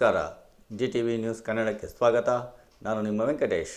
ನಮಸ್ಕಾರ. G T V news ಕನ್ನಡಕ್ಕೆ ಸ್ವಾಗತ. ನಾನು ನಿಮ್ಮ ವೆಂಕಟೇಶ್.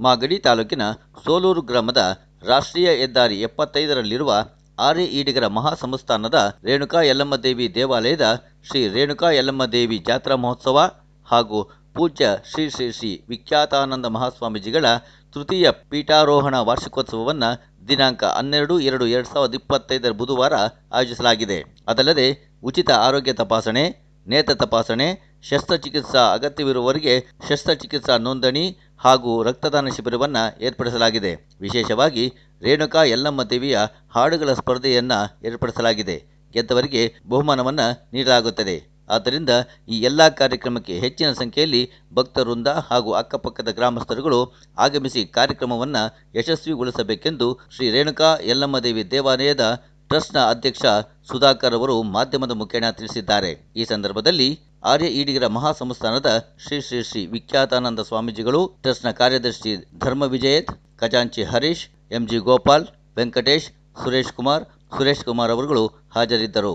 ಮಾಗಡಿ ತಾಲೂಕಿನ ಸೋಲೂರು ಗ್ರಾಮದ ರಾಷ್ಟ್ರೀಯ ಹೆದ್ದಾರಿ ಎಪ್ಪತ್ತೈದರಲ್ಲಿರುವ ಆರ್ಯ ಈಡಿಗರ ಮಹಾಸಂಸ್ಥಾನದ ರೇಣುಕಾ ಯಲ್ಲಮ್ಮ ದೇವಿ ದೇವಾಲಯದ ಶ್ರೀ ರೇಣುಕಾ ಯಲ್ಲಮ್ಮ ದೇವಿ ಜಾತ್ರಾ ಮಹೋತ್ಸವ ಹಾಗೂ ಪೂಜ್ಯ ಶ್ರೀ ಶ್ರೀ ಶ್ರೀ ವಿಖ್ಯಾತಾನಂದ ಮಹಾಸ್ವಾಮೀಜಿಗಳ ತೃತೀಯ ಪೀಠಾರೋಹಣ ವಾರ್ಷಿಕೋತ್ಸವವನ್ನು ದಿನಾಂಕ ಹನ್ನೆರಡು ಎರಡು ಎರಡು ಸಾವಿರದ ಇಪ್ಪತ್ತೈದರ ಬುಧವಾರ ಆಯೋಜಿಸಲಾಗಿದೆ. ಅದಲ್ಲದೆ ಉಚಿತ ಆರೋಗ್ಯ ತಪಾಸಣೆ ನೇತ್ರ ತಪಾಸಣೆ, ಶಸ್ತ್ರಚಿಕಿತ್ಸಾ ಅಗತ್ಯವಿರುವವರಿಗೆ ಶಸ್ತ್ರಚಿಕಿತ್ಸಾ ನೋಂದಣಿ ಹಾಗೂ ರಕ್ತದಾನ ಶಿಬಿರವನ್ನು ಏರ್ಪಡಿಸಲಾಗಿದೆ. ವಿಶೇಷವಾಗಿ ರೇಣುಕಾ ಯಲ್ಲಮ್ಮ ದೇವಿಯ ಹಾಡುಗಳ ಸ್ಪರ್ಧೆಯನ್ನು ಏರ್ಪಡಿಸಲಾಗಿದೆ. ಗೆದ್ದವರಿಗೆ ಬಹುಮಾನವನ್ನು ನೀಡಲಾಗುತ್ತದೆ. ಆದ್ದರಿಂದ ಈ ಎಲ್ಲ ಕಾರ್ಯಕ್ರಮಕ್ಕೆ ಹೆಚ್ಚಿನ ಸಂಖ್ಯೆಯಲ್ಲಿ ಭಕ್ತವೃಂದ ಹಾಗೂ ಅಕ್ಕಪಕ್ಕದ ಗ್ರಾಮಸ್ಥರುಗಳು ಆಗಮಿಸಿ ಕಾರ್ಯಕ್ರಮವನ್ನು ಯಶಸ್ವಿಗೊಳಿಸಬೇಕೆಂದು ಶ್ರೀ ರೇಣುಕಾ ಯಲ್ಲಮ್ಮ ದೇವಿ ದೇವಾಲಯದ ಟ್ರಸ್ಟ್ನ ಅಧ್ಯಕ್ಷ ಸುಧಾಕರ್ ಅವರು ಮಾಧ್ಯಮದ ಮುಖೇನ ತಿಳಿಸಿದ್ದಾರೆ. ಈ ಸಂದರ್ಭದಲ್ಲಿ ಆರ್ಯ ಈಡಿಗರ ಮಹಾಸಂಸ್ಥಾನದ ಶ್ರೀ ಶ್ರೀ ಶ್ರೀ ವಿಖ್ಯಾತಾನಂದ ಸ್ವಾಮೀಜಿಗಳು, ಟ್ರಸ್ಟ್ನ ಕಾರ್ಯದರ್ಶಿ ಧರ್ಮ ವಿಜಯತ್ ಖಜಾಂಚಿ ಹರೀಶ್, ಎಂಜಿ ಗೋಪಾಲ್, ವೆಂಕಟೇಶ್, ಸುರೇಶ್ ಕುಮಾರ್ ಸುರೇಶ್ ಕುಮಾರ್ ಅವರುಗಳು ಹಾಜರಿದ್ದರು.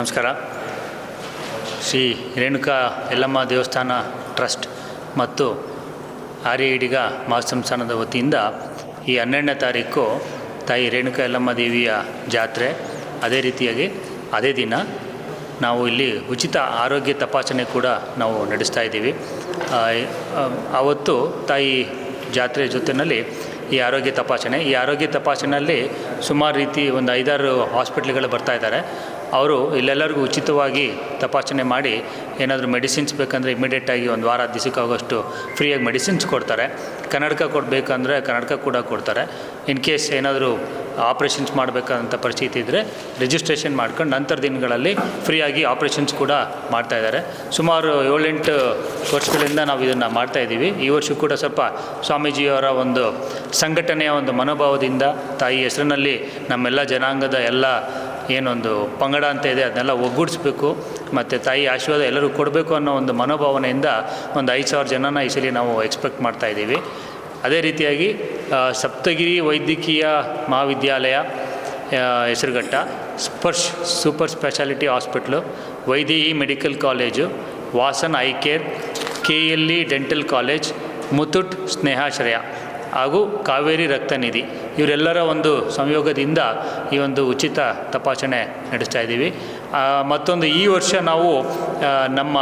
ನಮಸ್ಕಾರ. ಶ್ರೀ ರೇಣುಕಾ ಯಲ್ಲಮ್ಮ ದೇವಸ್ಥಾನ ಟ್ರಸ್ಟ್ ಮತ್ತು ಆರ್ಯ ಇಡಿಗ ಮಹಾಸಂಸ್ಥಾನದ ವತಿಯಿಂದ ಈ ಹನ್ನೆರಡನೇ ತಾರೀಕು ತಾಯಿ ರೇಣುಕಾ ಯಲ್ಲಮ್ಮ ದೇವಿಯ ಜಾತ್ರೆ. ಅದೇ ರೀತಿಯಾಗಿ ಅದೇ ದಿನ ನಾವು ಇಲ್ಲಿ ಉಚಿತ ಆರೋಗ್ಯ ತಪಾಸಣೆ ಕೂಡ ನಾವು ನಡೆಸ್ತಾ ಇದ್ದೀವಿ. ಆವತ್ತು ತಾಯಿ ಜಾತ್ರೆ ಜೊತೆಯಲ್ಲಿ ಈ ಆರೋಗ್ಯ ತಪಾಸಣೆ. ಈ ಆರೋಗ್ಯ ತಪಾಸಣೆಯಲ್ಲಿ ಸುಮಾರು ರೀತಿ ಒಂದು ಐದಾರು ಹಾಸ್ಪಿಟ್ಲ್ಗಳು ಬರ್ತಾ ಇದ್ದಾರೆ. ಅವರು ಇಲ್ಲೆಲ್ಲರಿಗೂ ಉಚಿತವಾಗಿ ತಪಾಸಣೆ ಮಾಡಿ ಏನಾದರೂ ಮೆಡಿಸಿನ್ಸ್ ಬೇಕಂದರೆ ಇಮಿಡಿಯೇಟಾಗಿ ಒಂದು ವಾರ ದಿವಸಕ್ಕಾಗೋಷ್ಟು ಫ್ರೀಯಾಗಿ ಮೆಡಿಸಿನ್ಸ್ ಕೊಡ್ತಾರೆ. ಕನ್ನಡಕ ಕೊಡಬೇಕಂದ್ರೆ ಕನ್ನಡಕ ಕೂಡ ಕೊಡ್ತಾರೆ. ಇನ್ ಕೇಸ್ ಏನಾದರೂ ಆಪ್ರೇಷನ್ಸ್ ಮಾಡಬೇಕಾದಂಥ ಪರಿಸ್ಥಿತಿ ಇದ್ದರೆ ರಿಜಿಸ್ಟ್ರೇಷನ್ ಮಾಡ್ಕೊಂಡು ನಂತರ ದಿನಗಳಲ್ಲಿ ಫ್ರೀಯಾಗಿ ಆಪ್ರೇಷನ್ಸ್ ಕೂಡ ಮಾಡ್ತಾಯಿದ್ದಾರೆ ಸುಮಾರು ಏಳೆಂಟು ವರ್ಷಗಳಿಂದ ನಾವು ಇದನ್ನು ಮಾಡ್ತಾಯಿದ್ದೀವಿ ಈ ವರ್ಷ ಕೂಡ ಸ್ವಲ್ಪ ಸ್ವಾಮೀಜಿಯವರ ಒಂದು ಸಂಘಟನೆಯ ಒಂದು ಮನೋಭಾವದಿಂದ ತಾಯಿ ಹೆಸರಿನಲ್ಲಿ ನಮ್ಮೆಲ್ಲ ಜನಾಂಗದ ಎಲ್ಲ ಏನೊಂದು ಪಂಗಡ ಅಂತ ಇದೆ, ಅದನ್ನೆಲ್ಲ ಒಗ್ಗೂಡಿಸ್ಬೇಕು. ಮತ್ತು ತಾಯಿ ಆಶೀರ್ವಾದ ಎಲ್ಲರೂ ಕೊಡಬೇಕು ಅನ್ನೋ ಒಂದು ಮನೋಭಾವನೆಯಿಂದ ಒಂದು ಐದು ಸಾವಿರ ಜನನ ಈ ನಾವು ಎಕ್ಸ್ಪೆಕ್ಟ್ ಮಾಡ್ತಾ ಇದ್ದೀವಿ. ಅದೇ ರೀತಿಯಾಗಿ ಸಪ್ತಗಿರಿ ವೈದ್ಯಕೀಯ ಮಹಾವಿದ್ಯಾಲಯ Hesaraghatta, Sparsh super speciality hospital, Vaidehi medical college, Vasan eye care, K L E dental college, Muthoot Snehashraya. ಹಾಗೂ ಕಾವೇರಿ ರಕ್ತನಿಧಿ ಇವರೆಲ್ಲರ ಒಂದು ಸಂಯೋಗದಿಂದ ಈ ಒಂದು ಉಚಿತ ತಪಾಸಣೆ ನಡೆಸ್ತಾ ಇದ್ದೀವಿ. ಮತ್ತೊಂದು ಈ ವರ್ಷ ನಾವು ನಮ್ಮ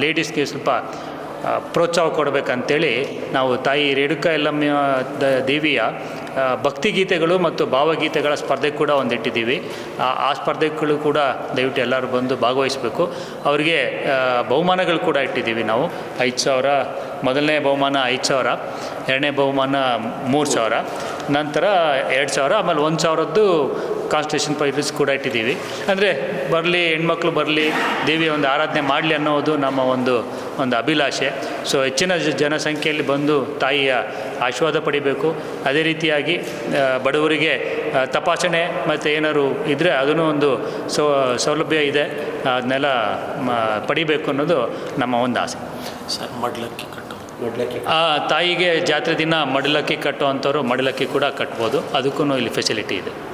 ಲೇಡೀಸ್ಗೆ ಸ್ವಲ್ಪ ಪ್ರೋತ್ಸಾಹ ಕೊಡಬೇಕಂತೇಳಿ ನಾವು ತಾಯಿ ರೇಣುಕಾ ಯಲ್ಲಮ್ಮ ದೇವಿಯ ಭಕ್ತಿಗೀತೆಗಳು ಮತ್ತು ಭಾವಗೀತೆಗಳ ಸ್ಪರ್ಧೆ ಕೂಡ ಒಂದಿಟ್ಟಿದ್ದೀವಿ. ಆ ಸ್ಪರ್ಧೆಗಳು ಕೂಡ ದಯವಿಟ್ಟು ಎಲ್ಲರೂ ಬಂದು ಭಾಗವಹಿಸಬೇಕು. ಅವರಿಗೆ ಬಹುಮಾನಗಳು ಕೂಡ ಇಟ್ಟಿದ್ದೀವಿ ನಾವು. ಐದು ಸಾವಿರ, ಮೊದಲನೇ ಬಹುಮಾನ ಐದು ಸಾವಿರ, ಎರಡನೇ ಬಹುಮಾನ ಮೂರು ಸಾವಿರ, ನಂತರ ಎರಡು ಸಾವಿರ, ಆಮೇಲೆ ಒಂದು ಸಾವಿರದ್ದು ಕಾನ್ಸ್ಟೇಷನ್ ಪ್ರೈಸ್ ಕೂಡ ಇಟ್ಟಿದ್ದೀವಿ. ಅಂದರೆ ಬರಲಿ, ಹೆಣ್ಮಕ್ಳು ಬರಲಿ, ದೇವಿಯ ಒಂದು ಆರಾಧನೆ ಮಾಡಲಿ ಅನ್ನೋದು ನಮ್ಮ ಒಂದು ಒಂದು ಅಭಿಲಾಷೆ. ಸೊ ಹೆಚ್ಚಿನ ಜ- ಜನಸಂಖ್ಯೆಯಲ್ಲಿ ಬಂದು ತಾಯಿಯ ಆಶೀರ್ವಾದ ಪಡಿಬೇಕು. ಅದೇ ರೀತಿಯಾಗಿ ಬಡವರಿಗೆ ತಪಾಸಣೆ ಮತ್ತು ಏನಾದ್ರು ಇದ್ದರೆ ಅದನ್ನು ಒಂದು ಸೌ ಸೌಲಭ್ಯ ಇದೆ. ಅದನ್ನೆಲ್ಲ ಪಡಿಬೇಕು ಅನ್ನೋದು ನಮ್ಮ ಒಂದು ಆಸೆ. ಸರ್ ಮಡ್ಲಕ್ಕಿ ಕಟ್ಟು. ಆ, ತಾಯಿಗೆ ಜಾತ್ರೆ ದಿನ ಮಡಿಲಕ್ಕಿ ಕಟ್ಟುವಂಥವ್ರು ಮಡಿಲಕ್ಕಿ ಕೂಡ ಕಟ್ಬೋದು. ಅದಕ್ಕೂ ಇಲ್ಲಿ ಫೆಸಿಲಿಟಿ ಇದೆ.